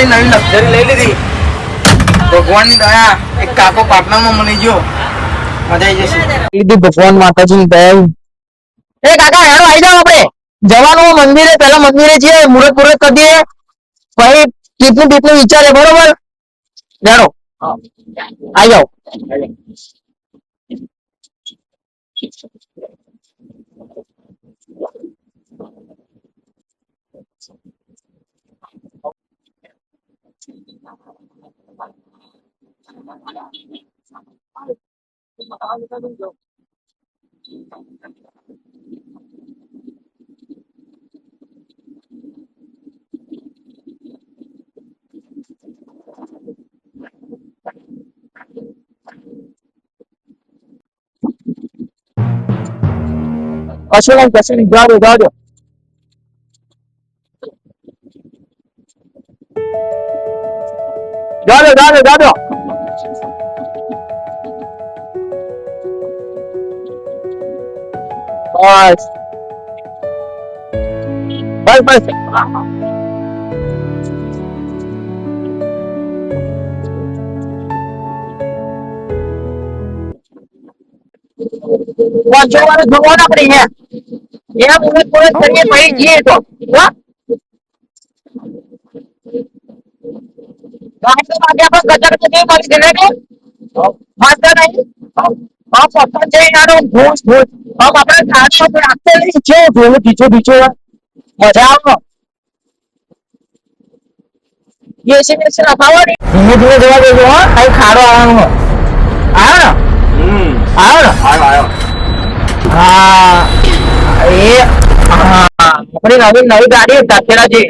ખાલી નવી લક્ઝરી લઈ લીધી. ભગવાનની દયા, એક કાકો પાટણમાં મળી ગયો મજા આવી જશે. લીધી ભગવાન માતાજી દયા એ કાકા હેડો આવી જાવ આપણે. જવાનું મંદિરે, પેલા મંદિરે જઈએ મુહૂર્ત મુહૂર્ત કરી દઈએ. પછી કેટલું કેટલું વિચારે બરોબર? હેડો આવી જાઓ. કશું નહીં કશું નહીં જવા દો જવા દો બસ. બસ બસ. વાર જોવાનું આપણે અહીંયા. મુહૂર્ત મુહૂર્ત કરીએ પછી જઈએ તો. હા? ગાંઠો વાગે આપણે કચર તો નહીં મળી કે વાંધો નહીં હા પસંદ છે એનાનો ઘૂસ ઘૂસ હવે આપણે ખાટમાં તો રાખતે નહીં છે જોવું બીજો બીજો મજા આવે એસી બેસી રખાવો ને ધીમે ધીમે જવા દેજો હા કઈ ખાડો આવવાનો આવ્યો હમ ને આવ્યો ને આવ્યો આવ્યો હા એ, હા. આપણી નવી નવી ગાડી તાકેલા છે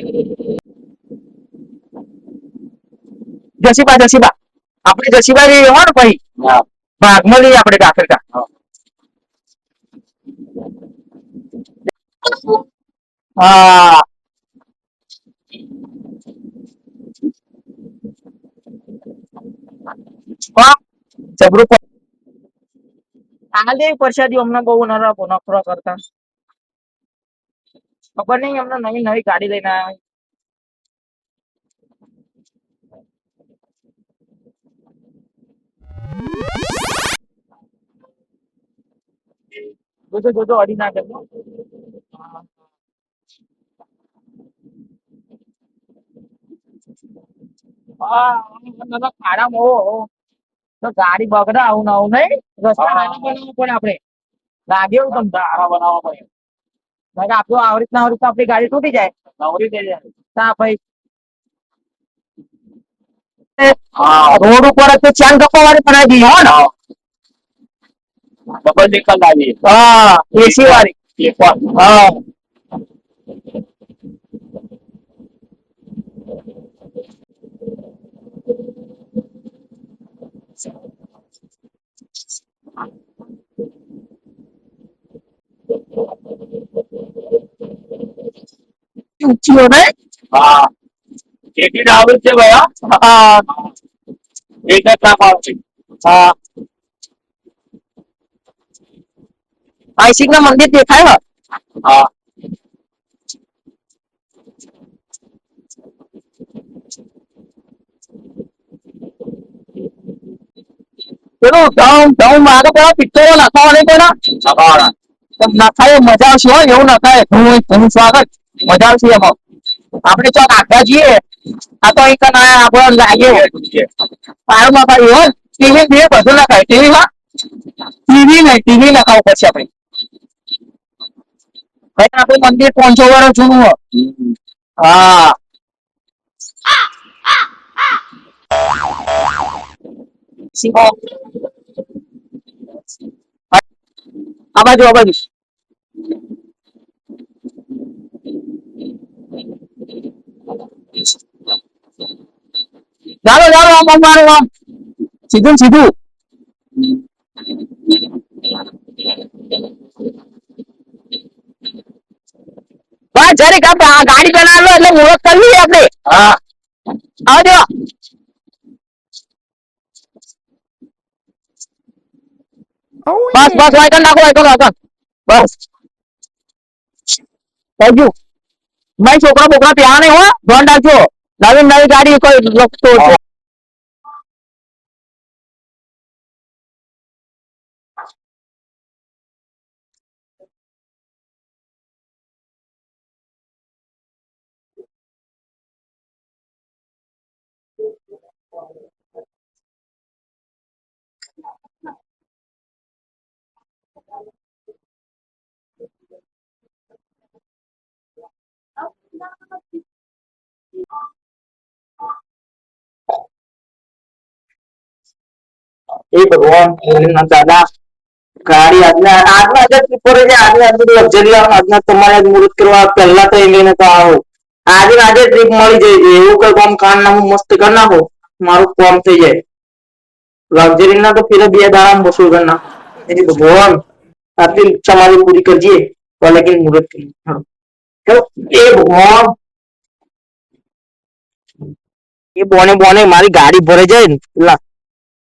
જસીબા જસીબા આપણે જસીબા જઈએ હો ને પછી હા. ભાગમાં લઈએ આપણે ડાકેલા હા. હા. જબરું પ- આલે પરસાદી અમને બહુ નરો નખરો કરતા. ખબર નહીં અમને નવી નવી ગાડી લઈને આવ્યા જોજો જોજો અડી ના કરજો ખાડામાં હો તો ગાડી બગડા આવું ને આવું નહીં. રસ્તા હા. નાના બનાવવા પડે આપણે. લાગે એવું તમને? સારા બનાવવા પડે. ભાઈ આપણું આવી રીતના આવી રીતના આપણી ગાડી તૂટી જાય. નવરી થઈ જાય. તા ભાઈ. રોડ ઉપર જ તો ચાંદ કપા વાળી બનાવી દીધી હો ને? ડબલ ડેકર લાવી હા એસી વાળી એ પણ હા. ઊંચીઓ ને? હા. જેટી ડાબલ છે ભયા હા? એક જ કામ આવશે. હા. આઈસિંગ ના મંદિર દેખાય હા. પેલું ઢમ ઢમ મારે પેલા પિક્ચરો નખાવાની પેલા નખાય મજા આવશે હો એવું નખાય. હું હું સ્વાગત. મજા આવશે એમાં. આપણે ચોક આખા જઈએ આ તો અહીં કના આપણે લાગે. સારું ભાઈ હો. ટીવી બે બધું નખાય. ટીવી માં ટીવી નહીં ટીવી નખાવું પછી આપણે. ભાઈ આપણું મંદિર પાંચસો વર્ષ જૂનું હો હા સિંહો આ બાજુ આ બાજુ ચાલો ચાલો આમ આમ મારો આમ સીધું ને સીધું બસ જરીક આપણે ગાડી બનાવો એટલે ઓળખ કરવી આપણે. હા. આવજો બસ બસ વાયકન નાખો વાયકન વાયકન બસ. થઈ ગયું. ભાઈ છોકરા બોકરા પ્યા નહીં હો. ધોન રાખજો. નવી નવી ગાડી કોઈ લખતો એ ભગવાન ભોલેનાથ દાદા ગાડી આજના આજના આજે ટ્રીપોરે છે આજના આજે લક્ઝરી આજના તમારે આજ મુહૂર્ત કરવા પહેલા તો એ લઈને તો આવો આજે ને આજે ટ્રીપ મળી જાય છે એવું કઈ કામ કાન ના હું મસ્ત કરી નાખો મારું કામ થઈ જાય લક્ઝરી ના તો ફિર બે દાડા વસૂલ કરી નાખો એ ભગવાન આટલી ઈચ્છા મારી પૂરી કરજે તો લેકિન મુહૂર્ત કરી નાખો. ચલો એ ભગવાન એ બોને બોને મારી ગાડી ભરે જાય ને, પેલા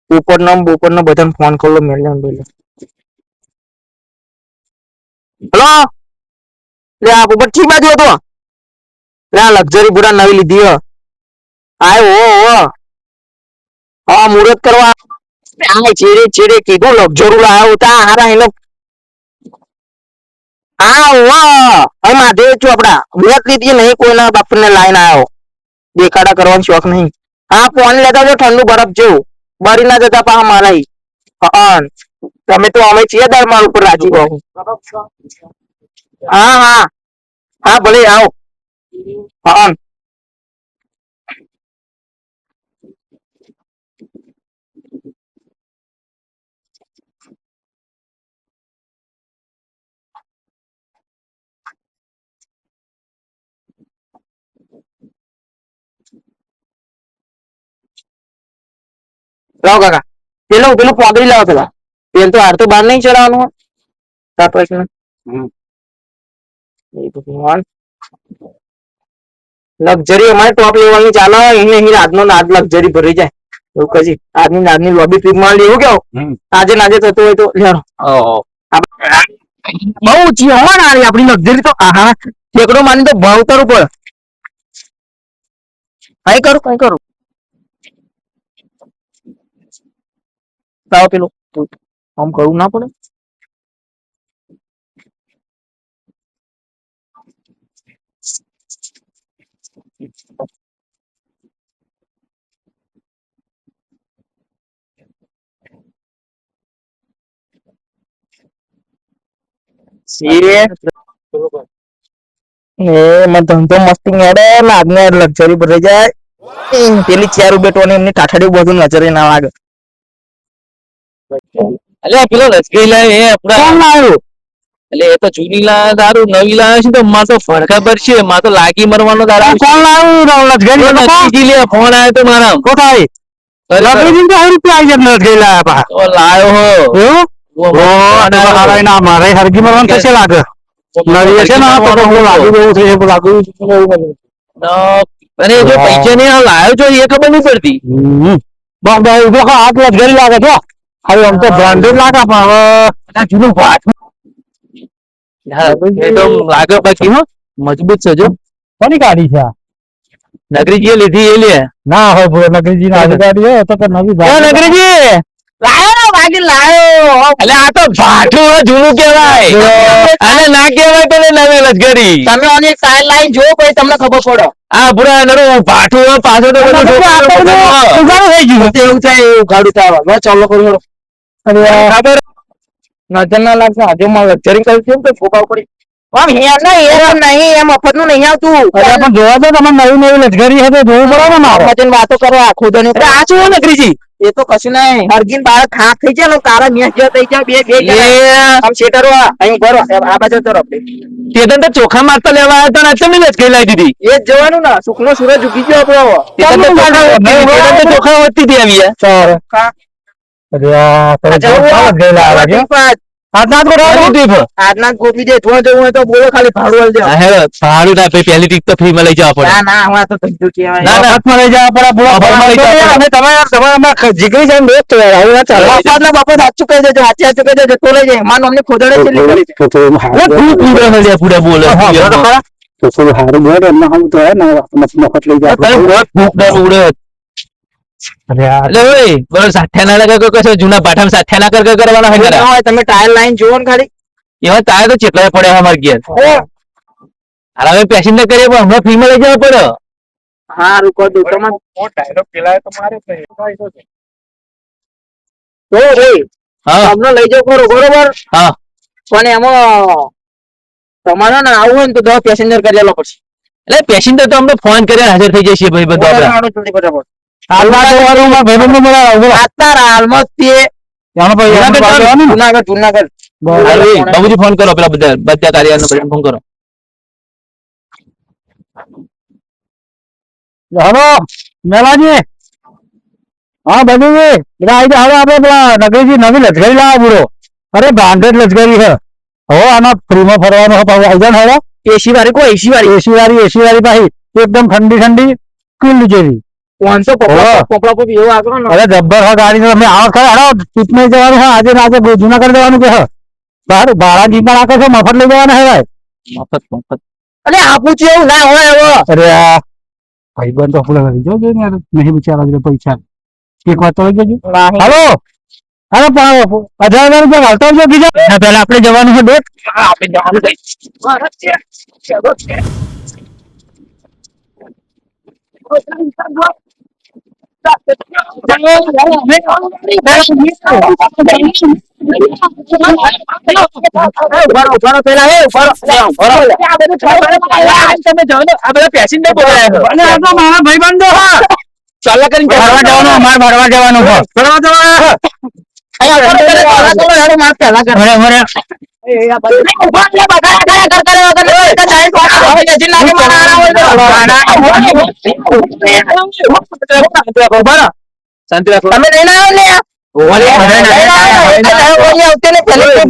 ઉપર નો ઉપર નો બધાને ફોન કરલો મેલે મેલે હલો? લે, આ ઉપર ઠીક બાજુ હતો? લે, આ લક્ઝરી પૂરા નવી લીધી હો. આય ઓ ઓ હા મુહૂર્ત કરવા. આ ચેડે ચેડે કીધું, લક્ઝરી લાવ્યો તા હારા એનો હા. ઓ હવે માધે છું આપડા. મુહૂર્ત લીધી નહીં, કોઈના બાપને લાઈન આવ્યો દેખાડા કરવાનો શોખ નહીં. હા ફોન લેતા જો ઠંડુ બરફ જેવું. બરી ના જતા પા મારાઈ હા તમે તો અમે છીએ દર માર ઉપર રાજી કહો હા હા. હા, ભલે, આવો. હા લાવો કાકા. પેલો પેલો પોગડી લાવો પેલા. પેલ તો હાર તો બહાર નહીં ચડાવવાનું હોય. પછી ભગવાન. લક્ઝરી અમારે ટોપ લેવાની ચાલો એને અહીં આજનો નાદ લક્ઝરી ભરી જાય. એવું કજી આજની નાદની લોબી ટ્રીપમાં લેવું કેવું? આજે નાજે થતું હોય તો લેવાનો. બહુ ઊંચી હો ને આરી આપણી લક્ઝરી તો. આહા. ઠેકડો માની તો ભાવ ઉપર કઈ કરું કઈ કરું. લાવો પેલો આમ કરવું ના પડે. ધંધો મસ્તી હેડે ને આજને લક્ઝરી ભરાઈ જાય. પેલી ચેર બેટવાની એમની ટાઠડી બધું નજરે ના લાગે અલ્યા પેલો લાય એ લાવ્યું એટલે એ તો જૂની લા દારૂ નવી લાવે છે તો માં તો ફરકા પર છે માં તો લાગી મરવાનો દારૂ. કોણ લાવ્યું તો નજીકી લે ફોન આવ્યો તો મારા કોઠાઈ? લક્ઝરી તો આવી રૂપિયા આવી જાય લક્ઝરી લાવ્યા પા. તો લાયો હો. મારે હરગી મરવાનું થશે લાગે. નવી છે ને તો તો લાગુ એવું થઈ લાગુ તો- અને એ જો પૈસા ને લાયો છો એ ખબર નહીં પડતી. બસ બસ ઊભો હાથ લક્ઝરી લાગે છો હવે આમ તો બ્રાન્ડેડ લાગે પણ હવે આ જૂનું ભાત હા, લાગે બાકી હો. મજબૂત છે જો. કોની ગાડી છે આ? નગરીજીએ લીધી એ લે. ના હોય ભૂ નગરીજી ના ગાડી હોય તો તો નવી નગરીજી! લાયો વાગી લાયો. એટલે આ તો ભાઠું જૂનું કેવાય આને ના કહેવાય તો નવી લશ્કરી તમે આની સાઈડ લાઈન જો પછી તમને ખબર પડે. આ નરું ભાઠું પાછો તો બધું છોકરાનું થઈ ગયું. એવું થાય એવું ગાડી થાય હવે. ચાલો કરું ખબર? નજર ના લાગશે આજે માં લક્ઝરી કરી છે ફોકા પડી આમ હેર ના હેર નહીં એમ મફતનું નહીં આવતું. અરે પણ જોવા તો તમે નવી નવી છે તો જોવું પડે ને મારે. વાતો કરો આખું અરે આ શું નગરીજી એ તો કશું નહીં. હરગીન બાળક ખાક થઈ જાય કારણ તારા મેચ જે થઈ જાય બે બે. આમ શેટરો અહીં ભરો આ બાજુ તરફ તેતન તો ચોખા મારતા લેવા આવ્યા હતા ને અત્યારે લશ્કરી લાવી દીધી. એ જ જવાનું ને. સુખનો સૂરજ ઉગી ગયો આપણો તો ચોખા વધતી હતી, તો આવી આ. કા? આ? આજના જ. આજના ગોપી દે જોવા જવું હોય તો બોલો ખાલી ભાડું આલજો. હા, હેલો, ભાડું ના આપે, પહેલી ટ્રીપ તો ફ્રીમાં લઈ જવા પડે ના ના હમણાં તો ધંધો કહેવાય. ના, ના. મફતમાં લઈ જવા પડે, બોલો. મફતમાં લઈ જવા અને તમે તમે જીગરી જઈને દોસ્ત છો યાર, ના ચાલે. વરસાદના બાપા સાચું કહી દેજો, સાચી સાચું કહી દેજો, તો લઈ જાય. મારું અમને ખોદડે છે. પૂરા બોલે. હા? તો થોડું સારું બોલ એમને હમ તો હે ને મફત મફત લઈ જાય તારે ડર ઉડે જૂના પાઠામાં સાઠ્યા ના કર કર કરવાના હોય તમે ટાયર લાઈન જુઓ ને ખાલી. એવા તારે તો ચેટલા પડે અમારે ઘેર. હાલ પેસેન્જર કરીએ પણ હમણાં ફ્રીમાં લઈ જવા પડે. હા રૂકો દો તમે ડાયલોગ પેલા તો મારે તો ભાઈ હા. તમને લઈ જાવ ખરો બરોબર? હા. પણ એમાં તમારે ને આવું હોય ને તો દસ પેસેન્જર કરી લેલો પડશે. એટલે પેસેન્જર તો અમને ફોન કરીને હાજર થઈ જશે ભાઈ બધા બાબુજી ફોન કરો પેલા બધા બધા કાર્યનો ફોન કરો. હલો મેલાજી. હા બધુજી એટલે આવી હવે આપડે પેલા નગરીજી નવી લશ્કરી લાવો પૂરો. અરે બ્રાન્ડેડ લશ્કરી છે. હો આના ફ્રીમાં ફરવાનું ફરવાનો આવી જાય હવે એસી વાળી કોઈ એસી વાળી? એસી વાળી એસી વાળી પાછી. એકદમ ઠંડી ઠંડી કુલ જેવી. પાંચસો પોપડા. પોપડા એવો ને. અરે જબ્બર હા ગાડી તમે આવો ખરા. હાલો નહીં જવાનું હા આજે આજે આજે જુનાગઢ જવાનું કે હા. ભાડું ભાડા જીપમાં નાખો છો મફત લઈ જવાના હે ભાઈ. મફત મફત. અરે આપું છું એવું ના હોય એવો. અરે આ ભાઈબંધ તો આપણે લઈ જાઓ ને નહીં બિચારા જોડે પૈસા. એક વાત તો લઈ જજો. હાલો. અરે પણ અઢાર હજાર રૂપિયા હાલતો આવજો બીજા? એના પહેલા આપણે જવાનું છે ડેટ. આપણે જવાનું છે. મારા ભાઈબંધો હા ચાલો કરીને ભરવા જવાનું. અમારે ભરવા જવાનું ભરવા જવાનું પેલા, કરો, શાંતિ રાખો તમે લઈને આવ્યો ને ને? પહેલી જ.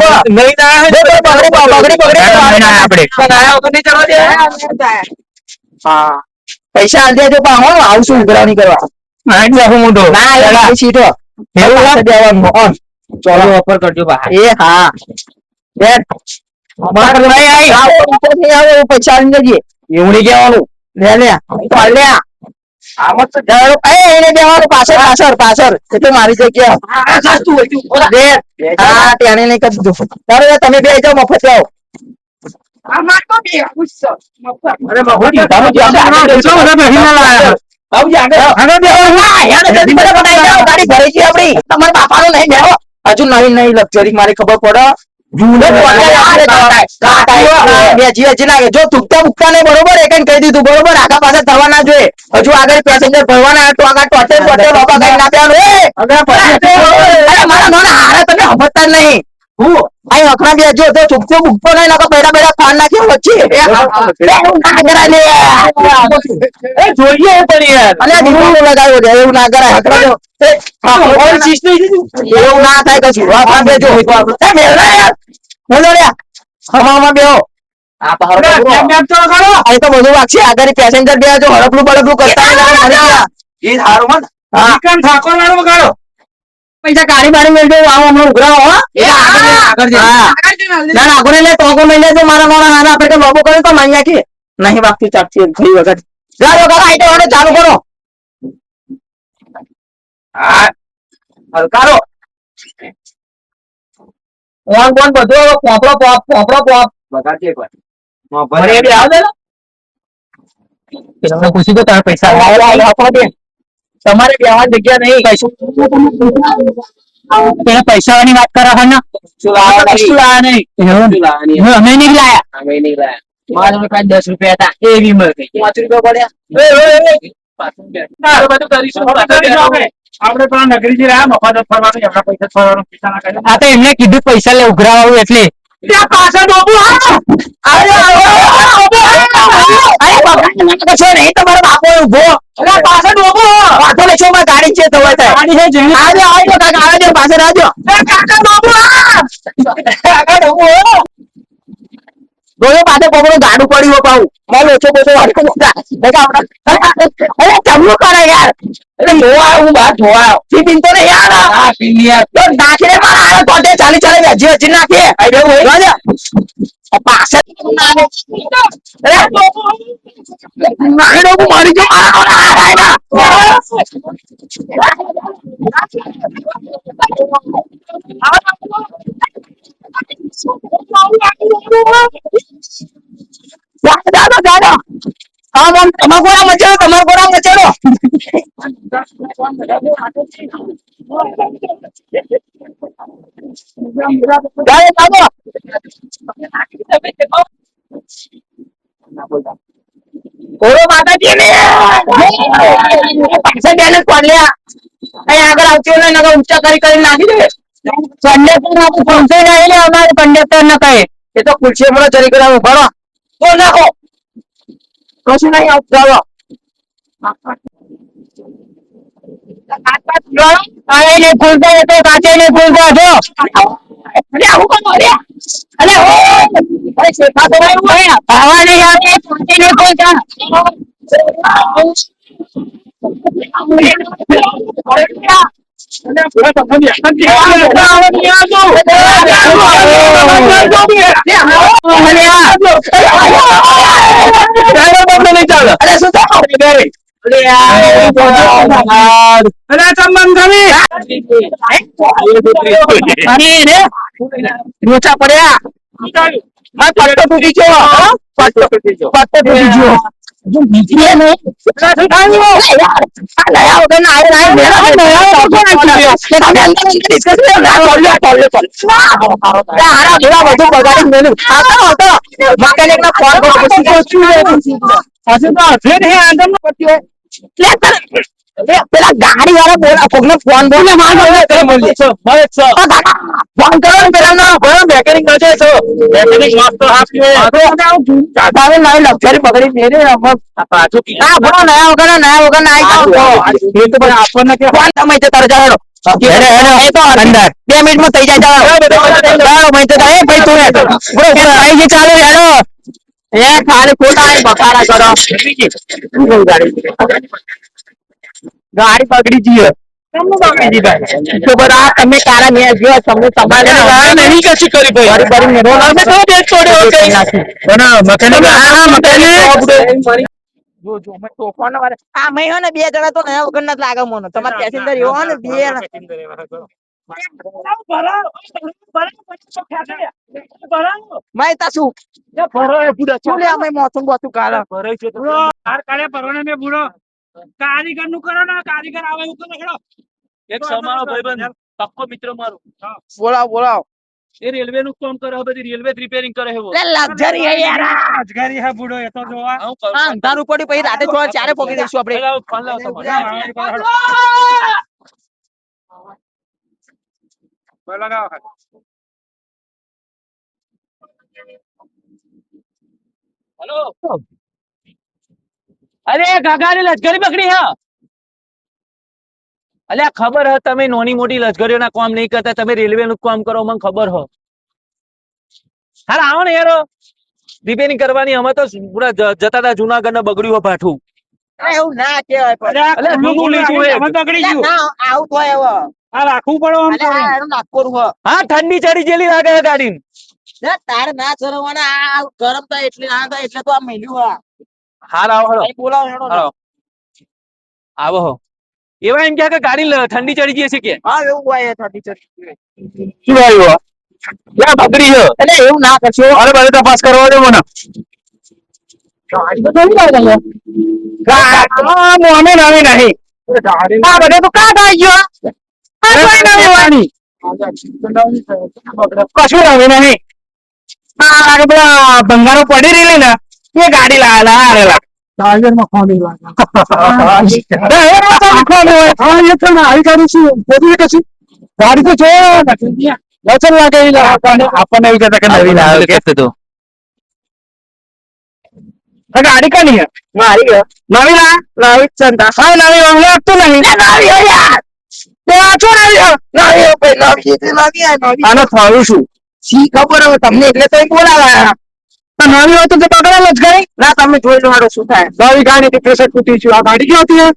પણ આયા વગર નહીં હા. પૈસા આલ પણ હું આવશું ઉઘરાણી કરવા. સીટો. પાસે ચોલો. ઓફર કરજો બહાર એ હા. પૈસા જઈએ એવું નહીં કહેવાનું લે લે. ચાલ આમાં તો જાડો એ એને દેવાનું પાછળ પાછળ પાછળ. એ મારી જગ્યા. બે હા ત્યાં નહીં કરી દીધું. તારે તમે બે જાઓ મફત જાઓ. હજુ નવી નવી લક્ઝરી મારી ખબર પડે. બરોબર એક કહી દીધું બરોબર? આગા પાછળ થવા ના જોઈએ હજુ આગળ પેસેન્જર ભરવાના તો આગળ ટોટેલ ટોટેલ બાબા કઈ ના દેવાનું મારા નાના હારા તમે સમજતા નહીં. હું? અહીં બે જો તો મુકતો નહીં નકર બેડા બેડા ફાન નાખી વચ્ચે. એવું ના કરાય લે. એ જોઈએ પણ યાર. અલે આ લગાવ્યો છે એવું ના કરાય. હકડા એ, ઓલ સિસ્ટમ એવું ના થાય કશું. વાત ના બેજો એ મેળા યાર. મેળો રે હમામાં બેહો. આ તો. બધું વાગશે. આગળ પેસેન્જર બે જો હડપલું બળપલું કરતા. એ ઠાકોર વાળો વગાડો પૈસા ગાડી બાડી મેળજો આવો હમણાં ઉઘરાવો હો. એ આગળ આગળ ના ના આગળ લે ટોકો મળી મારા મારા હારા આપણે લોબો કર્યો તો માન્યા કે નહીં બાપતી ચાટતી ઘણી વખત. જાઓ કરો આઈટો વાળો ચાલુ કરો. હા હલકારો. ઓન કોણ બધું હવે પોપડો પોપ પોપડો પોપ. બગાડજે એકવાર ભરે બી આવ ને તમને પૂછી દો તારા પૈસા આવો, આપો દે. તમારે બેહવાની જગ્યા નહીં કશું પેલા પૈસા ની વાત કરો ને કશું લાયા નહીં અમે નહીં લાયા અમે નહીં લાયા. મારા જોડે દસ રૂપિયા હતા એ બી મળી પાંચ રૂપિયા પડ્યા પાછું બેઠ. આ બધું કરીશું આપણે પેલા નગરીજી રહ્યા મફત ફરવાનું એમના પૈસા ફરવાનું પૈસા ના કર્યા આ તો એમને કીધું પૈસા લે ઉઘરાવાનું એટલે ત્યાં પાછળ ડોબું. અરે, બાપા, નહીં, તમારો બાપો ઊભો પાછળ ડોબું. વાંધો નહીં, શું માં ગાડી છે તો હોય આવજો, આવજો, કાકા, આવજો, પાછળ આવજો. કાકા, ડોબું, ગોળો પાછળ પકડો, ગાડું પડ્યું પાછું. મારો ઓછો બોછો વાળો. કાકા, અરે, ચમલું કરે યાર. જોવા આવ્યો, હું બહાર ધોવા આવ્યો. પીન તો નહીં યાર. આ પીલી યાર. તો નાખીને મારા હારે ટોટે ચાલી ચાલી વેચી વેચી નાખીએ. જોજો. આ પાછળ નાની ડોબુ મારી ગયો મારા દાદા દાદા હા મમ તમાર કોરા મચાડો, તમાર કોરા મચાડો. દાદા દાદા ઓરો ને. આગળ આવતી નકર ઊંચા કરી કરી નાખી દે. કંડક્ટર પહોંચે નહીં, અમારે કંડક્ટર ના કહે એ તો ખુરશી પર ચડી ગયા ઊભા તો નાખો. કશું નહીં આવતું ચાલો અરે ને ખુલતા તો કાચે ને ખુલતા જો અરે આવું કોણ અરે અરે હો અરે શેખા તો નહીં હોય ભાવા નહીં આવે કાચે ને ખુલતા લોચા પડ્યા પટ્ટો તૂટી ગયો? પટ્ટો પટ્ટો તૂટી ગયો જો નીકળે ને આ હજુ તો ને નો પેલા ગાડી વાળા બોલા કોકને ફોન બોલે. માર તે ફોન કરો ને પેલા ના ભરો મેકેનિક નો છે તો મેકેનિક મસ્ત લક્ષરી પકડી મેરે પાછું ભરો નયા વગર નયા વગર ના આવી એ તો પણ આપણને કે ફોન તમે છે તારે જાડો બે મિનિટમાં થઈ જાય ચાલો તો ભાઈ તું ચાલુ હેડો. એ ખાલી ખોટા બકારા કરો. ગાડી પકડી જઈએ બે જણા તો લાગે મને. તમારે પેસેન્જર એવો કરી ભાઈ બરી બરી મેરો ના તો. બે કોના મકેનિક આ મકેનિક જો જો મેં તોફાન વાળે આ મેં હે ને બે જણા તો હાર વગર ના જ લાગે મને તમારે પેસેન્જર એવો હે ને બે મેં અમે મોસમ બોતું કાલા કારીગરનું કરો ને કારીગર આવે એવું કરો હેડો. એક સમારો ભાઈબંધ પક્કો મિત્ર મારો બોલાવ બોલાવ એ રેલવે નું કામ કરે હવે બધી રેલવે રિપેરિંગ કરે છે લે લક્ઝરી હે યાર! લક્ઝરી હે બુડો એ તો જોવા. હું અંધારું પડી પછી રાતે જોવા ચારે પોકી દઈશું આપણે. ફોન લાવો તમારે. હલો અરે ગાગાની લશ્કરી પકડી હા. અલે ખબર હ તમે નોની મોટી લશ્કરીઓના કામ નહીં કરતા તમે રેલવે નું કામ કરો મને ખબર હ. હાલ આવો ને યાર. રિપેરિંગ કરવાની અમે તો પૂરા જતા હતા જુનાગઢ ને બગડ્યું હોય પાઠું એવું ના કહેવાય પણ. લે, ગયું. આવું થાય હવે. આ રાખવું પડે આમ નાગપુર હ હા ઠંડી ચડી જેલી લાગે છે ગાડી તારે ના ચરવાના આ ગરમ થાય એટલે ના થાય એટલે તો આ મેલ્યું હા હાલ આવો હળો બોલાવો હેડો. આવો હો એવા એમ કે ગાડી ઠંડી ચડી ગઈ છે કે હા એવું હોય ઠંડી ચડી શું આવ્યું ક્યાં બગડી છે એટલે એવું ના કરશો અરે બધે તપાસ કરવા દે મને મોને નવી નહીં આ બધે તો કા થઈ ગયો કશું નવી નહીં. આ પેલા ભંગારો પડી રહી ને એ ગાડી લાવેલા હારેલા ટાઈગરમાં લાગે. ગાડી તો છે વચન લાગે એ આપણને કહેતા કે નવી લાવે કે તો. ગાડી કની હે મારી નવી લા નવી ચંદા હા નવી લાગતું નહીં. નવી યાર. આનો થયું શું? સી ખબર હવે તમને એટલે તો બોલાવા તો નવી હોય તો તે પકડેલ જ ગઈ ના તમે જોઈ લો શું થાય. નવી ગાડી તૂટી છે. આ ગાડી ક્યાંથી હે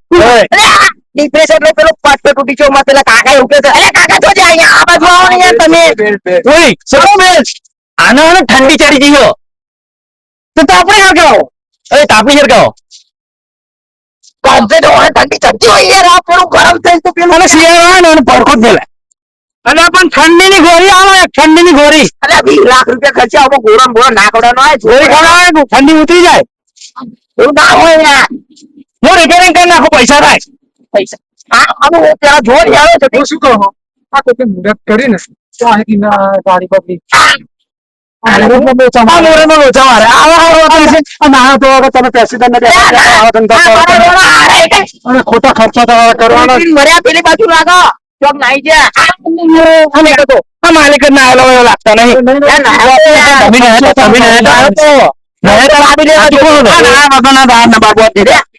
અરે આ ડિપ્રેશન એટલે પેલો તૂટી ગયો. માં પેલા કાકા એવું કે છે અરે કાકા જો જાય અહીંયા આ બાજુ આવો ને યાર તમે. ઓય સરો આને ઠંડી ચડી ગયો તો તાપણી હેર કરાવો અરે તાપણી હેર ઠંડી ચડતી હોય યાર આ ગરમ થઈ તો પેલું અને શિયાળો આવે ને એને પડખું જ ફેલાય અને પણ ઠંડીની ગોળી આવે ઠંડીની ગોળી. અરે વીસ લાખ રૂપિયા ખર્ચા આવો ગોળો ને ગોળો નાકડાનો આવે ખવડાવે ઠંડી ઉતરી જાય. એવું ના હોય યાર. હું રિપેરિંગ કરી નાખું પૈસા થાય પૈસા. હા અમે પેલા જોર આવે છે શું કહું? આ તો કે મુદત કરીને ના? ગાડી ખોટા ખર્ચા તમારે પેલી બાજુ લાગો ચોક નાઈ જા તો આ માલિક ના આવેલો લાગતા નહીં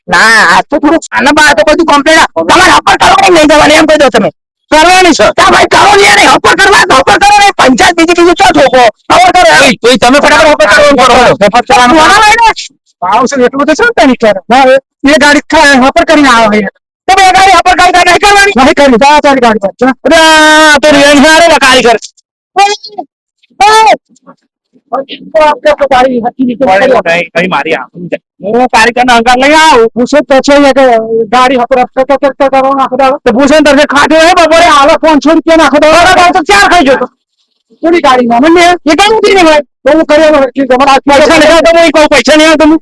ના, આ તો થોડું આના તો બધું કમ્પ્લેટ તમારે અપર કરો નહીં જવાની એમ કહી દો તમે કરવાની છે તમે કરો ને યાર હપર કરવા તો હપર કરો ને પંચાયત બીજી બીજું ચો ઠોકો હપર કરો તોય તમે ફટાફટ હપર કરો. હપર કરવાનું કરો. આવશે એટલું તો છે ને તેની કરે ના એ એ ગાડી વાપર કરીને આવે છે. તમે ગાડી હપર કરી નહીં કરવાની નહીં કરી જા તારી ગાડી પર તો રે ને કારીગર ગાડી. હું આવું તો છે કે ગાડી હપર હપર કરતા કરતા કરો નાખો દાડો. તો ભૂષણ તરફે ખાધું હોય બપોરે હાલો પાંચસો રૂપિયા નાખો દાડો. તો ચાર ખાઈ જતો થોડી ગાડીમાં મને એ કઈ હું તમારા પૈસા નહીં પૈસા નહીં હું આલા તમે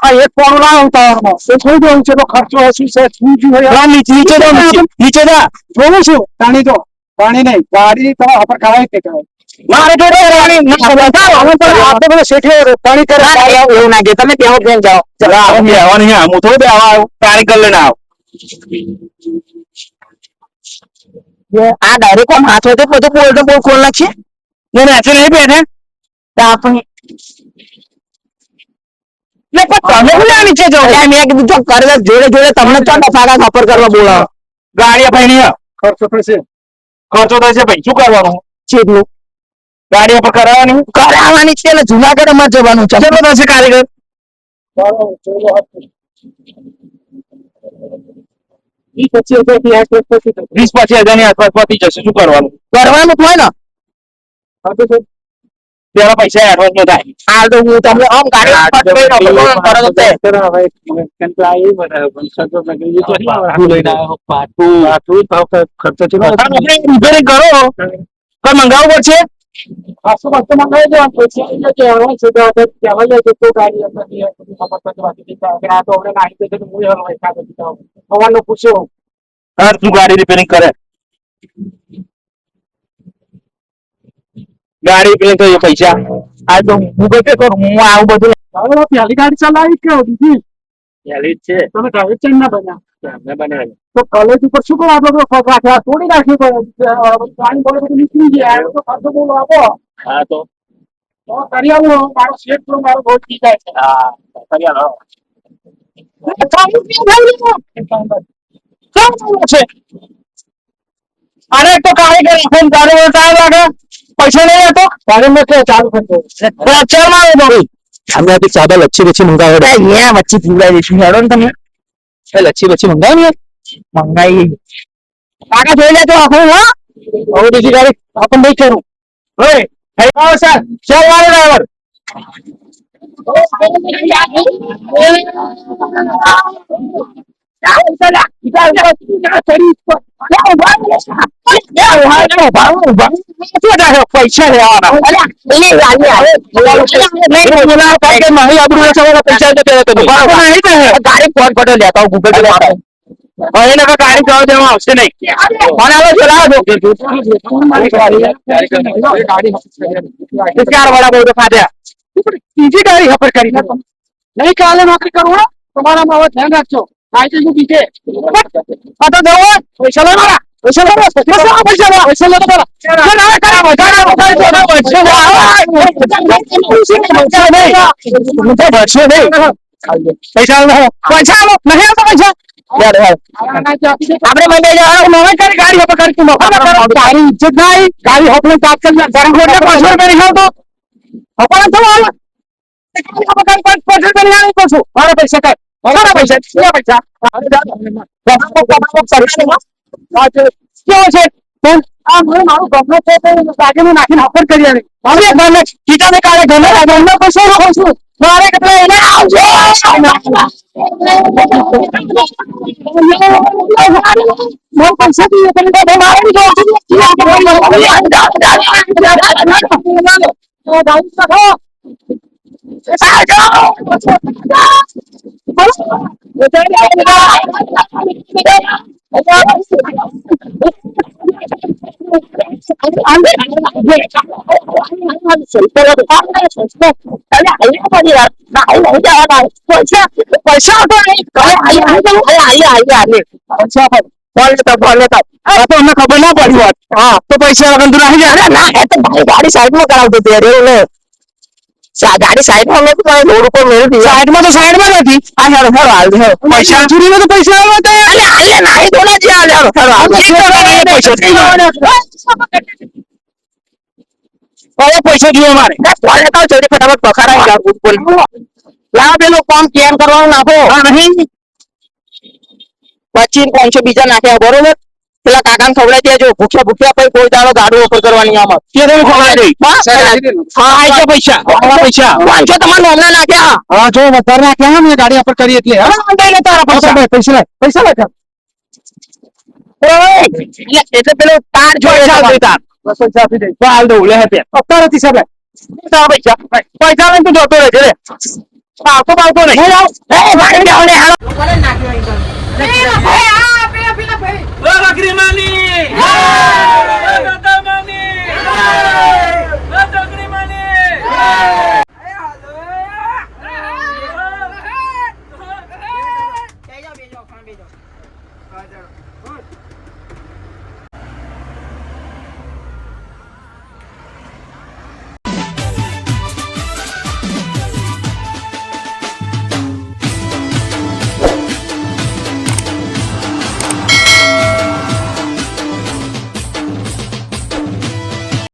એક પોણું ના એ થોડી છે? તો ખર્ચો હશે નીચે નીચે નીચે. જોવું છું? તાણી તો. પાણી નહીં પાણી તમે તે મારે તો તો આપણે બધા શેઠે પાણી કરે ના, ના, એવું ના કે તમે ત્યાં બેન જાઓ. ચલો આવો. નહીં હું થોડું બે આવા. પાણી કારીગર લઈને આવો. આ ડાયરેક્ટ આમ હાથ હોય તો બધું બોલ તો બોલ ખોલ નાખશે ને નાચે નહીં બેઠે તો આપણે તમે લેવા નીચે જાઓ? મેં કીધું જો કરે જોડે જોડે તમને ચો ડફાકા ખપર કરવા બોલાવો. ગાડી ભાઈ નહીં ખર્ચો થશે. ખર્ચો થશે ભાઈ શું કરવાનું? ચેટલું? ગાડી પર કરાવવાની કરાવવાની છે એટલે જુનાગઢમાં જવાનું છે. કેટલો થશે કારીગર. વીસ પચીસ હજારની આસપાસ પતી જશે શું કરવાનું? કરવાનું જ હોય ને? હા તો સર, પેલા પૈસા એડવાન્સ નો થાય. હાલ તો હું તમને આમ ગાડી ફટ કરી નાખું, કઈ તો નહીં. લઈને આવ્યો પાટું પાટું ભાવ ખર્ચો છે રિપેરિંગ કરો. કોઈ મંગાવવું પડશે? પાછો પાછો મંગાવી દેવાનું. પૈસા એટલે કે હવે છે? હવે કહેવાય જાય કે તો ગાડી અંદરની આ બધી બાબત બધી દીધા. કે આ તો હવે નાહી જશે તો હું હલવાઈ ખાતો દીધો. હવાનો પૂછ્યો તું ગાડી રિપેરિંગ કરે. ગાડી રિપેરિંગ તો એ પૈસા. આ તો ગૂગલ પે કરું હું આવું બધું હવે પહેલી ગાડી ચલાવી કે બીજી પહેલી જ છે. તમે ડ્રાઈવર ચેન ના બન્યા તો કોલેજ ઉપર શું કરો આપણે પગ રાખ્યા તોડી નાખ્યું તો બોલે બધું નીકળી ગયા તો ખર્ચો બોલો આપો. હા તો? તો કરી આવું મારો શેઠ તો મારો બહુ ઠીક છે. હા કરી આલો. છે અરે તો કારીગર ફોન ટાઈમ લાગે? પૈસા નહીં હતો ગાડી માં કે ચાલુ કરજો ચાલ મારો ભાઈ અમે અભી સાદા લચ્છી બચ્છી મંગાવે એ અહીંયા વચ્ચે પીવડાવી દઈશું હેડો ને તમે. લચ્છી બચ્છી મંગાવે ને મંગાઈ કાકા જોઈ લેજો આખું હા. હવે બીજી ગાડી આપણ નહીં કરું. ઓય હે આવો સર. ચાલ મારો ડ્રાઈવર. પૈસા લેવાના મારી ગાડી ફોન જવા દેવા આવશે નહીં મને હવે છો લાવો ચાર વાળા બહુ ખાધ્યા બીજી ગાડી હફર કરી નહીં કાલે નોકરી કરવું તમારામાં હવે ધ્યાન રાખજો શું આ તો દેવો પૈસા લો મારા પૈસા લો પૈસા પૈસા લો પૈસા લો મારા ના કરા વધારે વધારે જોડા બચશે નહીં બચશે નહીં પૈસા લો પૈસા લો નહીં આવતો પૈસા યાર, યાર. આપણે મંદિર જવાનું નવે ગાડી હપ કરી તારી ઇજ્જત નહીં ગાડી હપ ને તાપ કરી પાંચસો રૂપિયા નહીં આવતો હપાને તો આવ ગાડી પાંચ પાંચસો રૂપિયા નહીં કહું છું મારા પૈસા કઈ મારા પૈસા ક્યાં પૈસા છે કેવો છે પણ આ મને મારું ગમનો છે તો ગાડીમાં નાખીને હફર કરી આવી હવે ગમે કીટાને કારણે ગમે ગમનો પૈસા રાખું છું મારે એટલે એને આવજો મોં પૈસા દીએ પણ મારે પૈસા તો અમને ખબર ના પડી હોત તો પૈસા વગર તું નાખી જાય. ના, એ તો ભાઈ ગાડી સાઈડમાં કરાવતો તે રે ઓલે સા- ગાડી સાઈડમાં નતું તો રોડ ઉપર મેળ દીધો સાઈડમાં તો સાઈડમાં નથી આ હેરો હેરો હાલ પૈસા ચોરીમાં તો પૈસા આવ્યા તો અલે હાલે નાહી તો ના જ્યાં હેરો હેરો હાલ. દે હવે પૈસા જોઈએ મારે. કોને તો ચોરી ફટાફટ પકડાઈ જાવ બોલ લાવ પેલો કોમ કેમ કરવાનું નાખો. હા નહીં. પચીસ પાંચસો બીજા નાખ્યા બરોબર? પેલા કાકાને ખવડાવી દેજો. ભૂખ્યા ભૂખ્યા પછી કોઈ દાડો ગાડું ઓફર કરવાની આમાં. કે તમે ખવડાવી દઈ પૈસા. પૈસા. પાંચસો તમારા નોમના નાખ્યા. હા જો વધારે નાખ્યા મેં ગાડી ઉપર કરી એટલે હા? તારા પૈસા. પૈસા પૈસા લે એટલે એટલે પેલો તાર છે તાર. પૈસા આપી દે. હાલ દઉં લે હે અત્યારે તારા પૈસા પૈસા લઈને તું જતો રહેજે રે આવતો આવતો નહીં. એ ભાઈ જાવ ને હાલો. નાખ્યો અહીં તો? Hey!